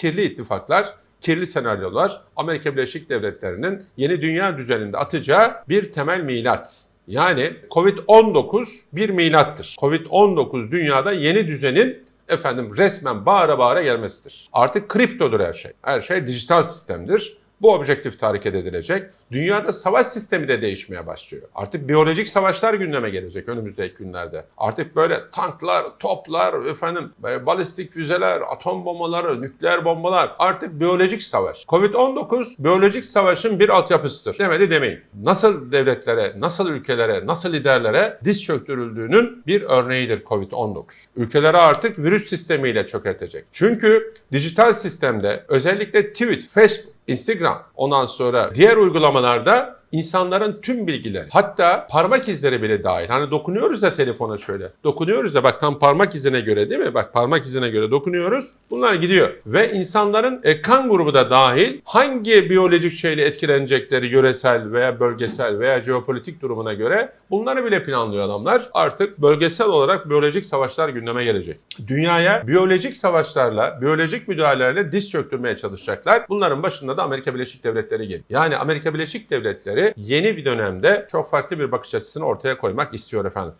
kirli ittifaklar, kirli senaryolar Amerika Birleşik Devletleri'nin yeni dünya düzeninde atacağı bir temel milat. Yani Covid-19 bir milattır. Covid-19 dünyada yeni düzenin efendim resmen bağıra bağıra gelmesidir. Artık kriptodur her şey. Her şey dijital sistemdir. Bu objektif hareket edilecek. Dünyada savaş sistemi de değişmeye başlıyor. Artık biyolojik savaşlar gündeme gelecek önümüzdeki günlerde. Artık böyle tanklar, toplar, efendim e, balistik füzeler, atom bombaları, nükleer bombalar artık biyolojik savaş. Covid-19 biyolojik savaşın bir altyapısıdır. Demedi demeyin. Nasıl devletlere, nasıl ülkelere, nasıl liderlere diz çöktürüldüğünün bir örneğidir Covid-19. Ülkeleri artık virüs sistemiyle çökertecek. Çünkü dijital sistemde özellikle tweet, Facebook, Instagram, ondan sonra diğer uygulamalarda insanların tüm bilgileri hatta parmak izleri bile dahil. Hani dokunuyoruz ya telefona şöyle. Dokunuyoruz ya bak tam parmak izine göre değil mi? Bak parmak izine göre dokunuyoruz. Bunlar gidiyor. Ve insanların e, kan grubu da dahil hangi biyolojik şeyle etkilenecekleri yöresel veya bölgesel veya jeopolitik durumuna göre bunları bile planlıyor adamlar. Artık bölgesel olarak biyolojik savaşlar gündeme gelecek. Dünyaya biyolojik savaşlarla, biyolojik müdahalelerle diz çöktürmeye çalışacaklar. Bunların başında da Amerika Birleşik Devletleri geliyor. Yani Amerika Birleşik Devletleri yeni bir dönemde çok farklı bir bakış açısını ortaya koymak istiyor efendim.